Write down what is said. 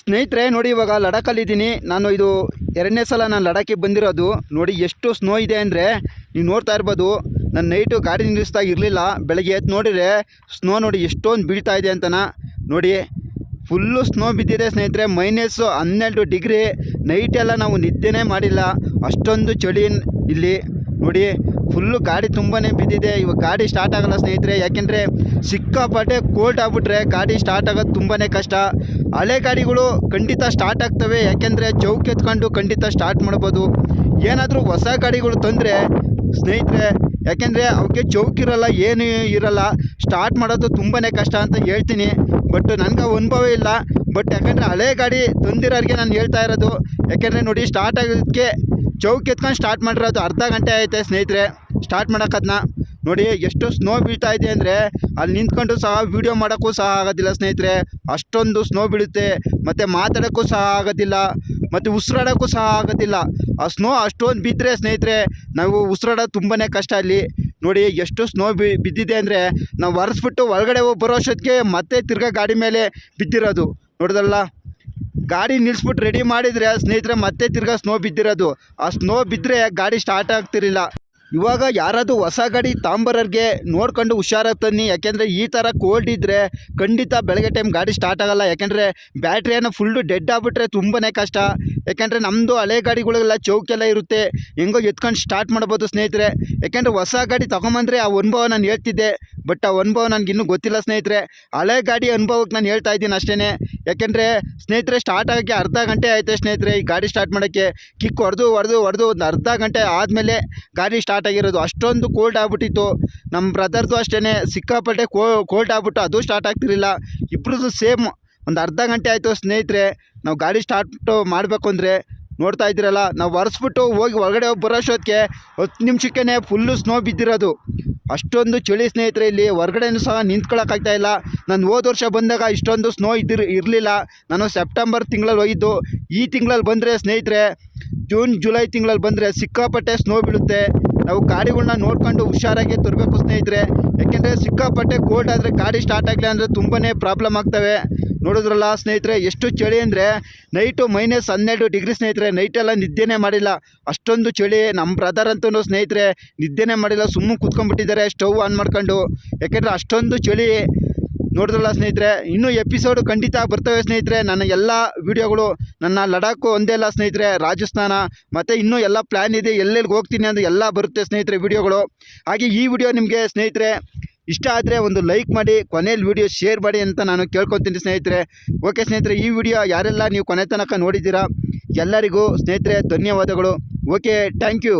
ಸ್ನೇಹಿತರೆ, ನೋಡಿ ಇವಾಗ ಲಡಾಖಲ್ಲಿದ್ದೀನಿ ನಾನು ಇದು ಎರಡನೇ ಸಲ ನಾನು ಲಡಾಖಿಗೆ ಬಂದಿರೋದು. ನೋಡಿ ಎಷ್ಟು ಸ್ನೋ ಇದೆ ಅಂದರೆ, ನೀವು ನೋಡ್ತಾ ಇರ್ಬೋದು ನಾನು ನೈಟು ಗಾಡಿ ನಿಲ್ಲಿಸ್ತಾ ಇರಲಿಲ್ಲ. ಬೆಳಗ್ಗೆ ಎದ್ದು ನೋಡಿದರೆ ಸ್ನೋ ನೋಡಿ ಎಷ್ಟೊಂದು ಬೀಳ್ತಾ ಇದೆ ಅಂತನ. ನೋಡಿ ಫುಲ್ಲು ಸ್ನೋ ಬಿದ್ದಿದೆ ಸ್ನೇಹಿತರೆ. ಮೈನಸ್ಸು ಹನ್ನೆರಡು ಡಿಗ್ರಿ ನೈಟೆಲ್ಲ ನಾವು ನಿದ್ದೆನೇ ಮಾಡಿಲ್ಲ. ಅಷ್ಟೊಂದು ಚಳಿ ಇಲ್ಲಿ. ನೋಡಿ ಫುಲ್ಲು ಗಾಡಿ ತುಂಬಾ ಬಿದ್ದಿದೆ. ಇವಾಗ ಗಾಡಿ ಸ್ಟಾರ್ಟ್ ಆಗಲ್ಲ ಸ್ನೇಹಿತರೆ. ಯಾಕೆಂದರೆ ಸಿಕ್ಕಾಪಟ್ಟೆ ಕೋಲ್ಟ್ ಆಗ್ಬಿಟ್ರೆ ಗಾಡಿ ಸ್ಟಾರ್ಟ್ ಆಗೋದು ತುಂಬಾ ಕಷ್ಟ. ಹಳೆ ಗಾಡಿಗಳು ಖಂಡಿತ ಸ್ಟಾರ್ಟ್ ಆಗ್ತವೆ. ಯಾಕೆಂದರೆ ಚೌಕ್ ಎತ್ಕೊಂಡು ಖಂಡಿತ ಸ್ಟಾರ್ಟ್ ಮಾಡ್ಬೋದು. ಏನಾದರೂ ಹೊಸ ಗಾಡಿಗಳು ತೊಂದರೆ, ಸ್ನೇಹಿತರೆ, ಯಾಕೆಂದರೆ ಅವಕ್ಕೆ ಚೌಕ್ ಇರಲ್ಲ, ಏನು ಇರಲ್ಲ. ಸ್ಟಾರ್ಟ್ ಮಾಡೋದು ತುಂಬಾ ಕಷ್ಟ ಅಂತ ಹೇಳ್ತೀನಿ. ಬಟ್ ನನಗೆ ಅನುಭವ ಇಲ್ಲ. ಬಟ್ ಯಾಕಂದರೆ ಹಳೆ ಗಾಡಿ ತಂದಿರೋರಿಗೆ ನಾನು ಹೇಳ್ತಾ ಇರೋದು. ಯಾಕೆಂದರೆ ನೋಡಿ ಸ್ಟಾರ್ಟ್ ಆಗೋದಕ್ಕೆ ಚೌಕ್ ಎತ್ಕೊಂಡು ಸ್ಟಾರ್ಟ್ ಮಾಡಿರೋದು ಅರ್ಧ ಗಂಟೆ ಆಯ್ತೆ ಸ್ನೇಹಿತರೆ. ಸ್ಟಾರ್ಟ್ ಮಾಡೋಕ್ಕದನ್ನ ನೋಡಿ, ಎಷ್ಟು ಸ್ನೋ ಬೀಳ್ತಾ ಇದೆ ಅಂದರೆ ಅಲ್ಲಿ ನಿಂತ್ಕೊಂಡು ಸಹ ವೀಡಿಯೋ ಮಾಡೋಕ್ಕೂ ಸಹ ಆಗೋದಿಲ್ಲ ಸ್ನೇಹಿತರೆ. ಅಷ್ಟೊಂದು ಸ್ನೋ ಬೀಳುತ್ತೆ. ಮತ್ತು ಮಾತಾಡೋಕ್ಕೂ ಸಹ ಆಗೋದಿಲ್ಲ. ಮತ್ತು ಉಸಿರಾಡೋಕ್ಕೂ ಸಹ ಆಗೋದಿಲ್ಲ. ಆ ಸ್ನೋ ಅಷ್ಟೊಂದು ಬಿದ್ದರೆ ಸ್ನೇಹಿತರೆ, ನಾವು ಉಸಿರಾಡೋದು ತುಂಬಾ ಕಷ್ಟ ಅಲ್ಲಿ. ನೋಡಿ, ಎಷ್ಟು ಸ್ನೋ ಬಿ, ಬಿದ್ದಿದೆ ಅಂದರೆ ನಾವು ಒರೆಸ್ಬಿಟ್ಟು ಒಳಗಡೆ ಹೋಗಿ ಬರೋ ಅಷ್ಟೊತ್ತಿಗೆ ಮತ್ತೆ ತಿರ್ಗಾ ಗಾಡಿ ಮೇಲೆ ಬಿದ್ದಿರೋದು. ನೋಡಿದ್ರಲ್ಲ ಗಾಡಿ ನಿಲ್ಲಿಸ್ಬಿಟ್ಟು ರೆಡಿ ಮಾಡಿದರೆ ಸ್ನೇಹಿತರೆ ಮತ್ತೆ ತಿರ್ಗಾ ಸ್ನೋ ಬಿದ್ದಿರೋದು. ಆ ಸ್ನೋ ಬಿದ್ದರೆ ಗಾಡಿ ಸ್ಟಾರ್ಟ್ ಆಗ್ತಿರಲಿಲ್ಲ. ಇವಾಗ ಯಾರಾದರೂ ಹೊಸ ಗಾಡಿ ತಾಂಬರೋರಿಗೆ ನೋಡ್ಕೊಂಡು ಹುಷಾರಾಗಿ ತನ್ನಿ. ಯಾಕೆಂದರೆ ಈ ಥರ ಕೋಲ್ಡ್ ಇದ್ದರೆ ಖಂಡಿತ ಬೆಳಗ್ಗೆ ಟೈಮ್ ಗಾಡಿ ಸ್ಟಾರ್ಟ್ ಆಗಲ್ಲ. ಯಾಕೆಂದರೆ ಬ್ಯಾಟ್ರಿಯನ್ನು ಫುಲ್ಲು ಡೆಡ್ ಆಗಿಬಿಟ್ರೆ ತುಂಬಾ ಕಷ್ಟ. ಯಾಕೆಂದರೆ ನಮ್ಮದು ಹಳೆ ಗಾಡಿಗಳೆಲ್ಲ ಚೌಕೆಲ್ಲ ಇರುತ್ತೆ. ಹೆಂಗೋ ಎತ್ಕೊಂಡು ಸ್ಟಾರ್ಟ್ ಮಾಡ್ಬೋದು ಸ್ನೇಹಿತರೆ. ಯಾಕೆಂದರೆ ಹೊಸ ಗಾಡಿ ತೊಗೊಂಬಂದರೆ ಆ ಅನುಭವ ನಾನು ಹೇಳ್ತಿದ್ದೆ. ಬಟ್ ಆ ಅನುಭವ ನನಗಿನ್ನೂ ಗೊತ್ತಿಲ್ಲ ಸ್ನೇಹಿತರೆ. ಹಳೆ ಗಾಡಿ ಅನುಭವಕ್ಕೆ ನಾನು ಹೇಳ್ತಾ ಇದ್ದೀನಿ ಅಷ್ಟೇ ಯಾಕೆಂದರೆ ಸ್ನೇಹಿತರೆ ಸ್ಟಾರ್ಟ್ ಆಗೋಕ್ಕೆ ಅರ್ಧ ಗಂಟೆ ಆಯಿತು ಸ್ನೇಹಿತರೆ ಈ ಗಾಡಿ ಸ್ಟಾರ್ಟ್ ಮಾಡೋಕ್ಕೆ. ಕಿಕ್ ಹೊಡೆದು ಹೊಡೆದು ಹೊಡೆದು ಒಂದು ಅರ್ಧ ಗಂಟೆ ಆದಮೇಲೆ ಗಾಡಿ ಸ್ಟಾರ್ಟ್ ಆಗಿರೋದು. ಅಷ್ಟೊಂದು ಕೋಲ್ಡ್ ಆಗ್ಬಿಟ್ಟಿತ್ತು. ನಮ್ಮ ಬ್ರದರ್ದು ಅಷ್ಟೇ ಸಿಕ್ಕಾಪಟ್ಟೆ ಕೋಲ್ಡ್ ಆಗ್ಬಿಟ್ಟು ಅದು ಸ್ಟಾರ್ಟ್ ಆಗ್ತಿರಲಿಲ್ಲ. ಇಬ್ರದ್ದು ಸೇಮ್ ಒಂದು ಅರ್ಧ ಗಂಟೆ ಆಯಿತು ಸ್ನೇಹಿತರೆ. ನಾವು ಗಾಡಿ ಸ್ಟಾರ್ಟ್ ಮಾಡಬೇಕು ಅಂದರೆ ನೋಡ್ತಾ ಇದ್ದೀರಲ್ಲ, ನಾವು ಒರೆಸ್ಬಿಟ್ಟು ಹೋಗಿ ಒಳಗಡೆ ಹೋಗಿ ಬರೋ ಅಷ್ಟೊತ್ತಿಗೆ ಹತ್ತು ನಿಮಿಷಕ್ಕೇ ಫುಲ್ಲು ಸ್ನೋ ಬಿದ್ದಿರೋದು. ಅಷ್ಟೊಂದು ಚಳಿ ಸ್ನೇಹಿತರೆ ಇಲ್ಲಿ, ಹೊರಗಡೆನೂ ಸಹ ನಿಂತ್ಕೊಳ್ಳೋಕ್ಕಾಗ್ತಾ ಇಲ್ಲ. ನಾನು ಹೋದ ವರ್ಷ ಬಂದಾಗ ಇಷ್ಟೊಂದು ಸ್ನೋ ಇದ್ದಿರ್, ಇರಲಿಲ್ಲ. ನಾನು ಸೆಪ್ಟೆಂಬರ್ ತಿಂಗಳಲ್ಲಿ ಹೋಗಿದ್ದು. ಈ ತಿಂಗಳಲ್ಲಿ ಬಂದರೆ ಸ್ನೇಹಿತರೆ ಜೂನ್ ಜುಲೈ ತಿಂಗಳಲ್ಲಿ ಬಂದರೆ ಸಿಕ್ಕಾಪಟ್ಟೆ ಸ್ನೋ ಬೀಳುತ್ತೆ. ನಾವು ಗಾಡಿಗಳನ್ನ ನೋಡ್ಕೊಂಡು ಹುಷಾರಾಗಿ ತರಬೇಕು ಸ್ನೇಹಿತರೆ. ಯಾಕೆಂದರೆ ಸಿಕ್ಕಾಪಟ್ಟೆ ಕೋಲ್ಡ್ ಆದರೆ ಗಾಡಿ ಸ್ಟಾರ್ಟ್ ಆಗಲಿ ಅಂದರೆ ತುಂಬಾ ಪ್ರಾಬ್ಲಮ್ ಆಗ್ತವೆ. ನೋಡಿದ್ರಲ್ಲ ಸ್ನೇಹಿತರೆ, ಎಷ್ಟು ಚಳಿ ಅಂದರೆ ನೈಟು ಮೈನಸ್ ಹನ್ನೆರಡು ಡಿಗ್ರಿ ಸ್ನೇಹಿತರೆ ನೈಟೆಲ್ಲ ನಿದ್ದೆನೇ ಮಾಡಿಲ್ಲ. ಅಷ್ಟೊಂದು ಚಳಿ ನಮ್ಮ ಬ್ರದರ್ ಅಂತೂ ಸ್ನೇಹಿತರೆ, ನಿದ್ದೆನೇ ಮಾಡಿಲ್ಲ ಸುಮ್ಮನೆ ಕುತ್ಕೊಂಡ್ಬಿಟ್ಟಿದ್ದಾರೆ ಸ್ಟವ್ ಆನ್ ಮಾಡ್ಕೊಂಡು. ಯಾಕೆಂದರೆ ಅಷ್ಟೊಂದು ಚಳಿ ನೋಡಿದ್ರಲ್ಲ ಸ್ನೇಹಿತರೆ? ಇನ್ನೂ ಎಪಿಸೋಡು ಖಂಡಿತ ಬರ್ತವೆ ಸ್ನೇಹಿತರೆ. ನನ್ನ ಎಲ್ಲ ವೀಡಿಯೋಗಳು ನನ್ನ ಲಡಾಖು ಒಂದೇ ಅಲ್ಲ ಸ್ನೇಹಿತರೆ, ರಾಜಸ್ಥಾನ ಮತ್ತು ಇನ್ನೂ ಎಲ್ಲ ಪ್ಲ್ಯಾನ್ ಇದೆ ಎಲ್ಲೆಲ್ಲಿಗೆ ಹೋಗ್ತೀನಿ ಅಂತ ಎಲ್ಲ ಬರುತ್ತೆ ಸ್ನೇಹಿತರೆ ವೀಡಿಯೋಗಳು ಹಾಗೆ ಈ ವಿಡಿಯೋ ನಿಮಗೆ ಸ್ನೇಹಿತರೆ, ಇಷ್ಟ ಆದರೆ ಒಂದು ಲೈಕ್ ಮಾಡಿ ಕೊನೆಯಲ್ಲಿ ವಿಡಿಯೋ ಶೇರ್ ಮಾಡಿ ಅಂತ ನಾನು ಕೇಳ್ಕೊತೀನಿ ಸ್ನೇಹಿತರೆ. ಓಕೆ ಸ್ನೇಹಿತರೆ, ಈ ವಿಡಿಯೋ ಯಾರೆಲ್ಲ ನೀವು ಕೊನೆ ತನಕ ನೋಡಿದ್ದೀರಾ, ಎಲ್ಲರಿಗೂ ಸ್ನೇಹಿತರೆ ಧನ್ಯವಾದಗಳು. Okay thank you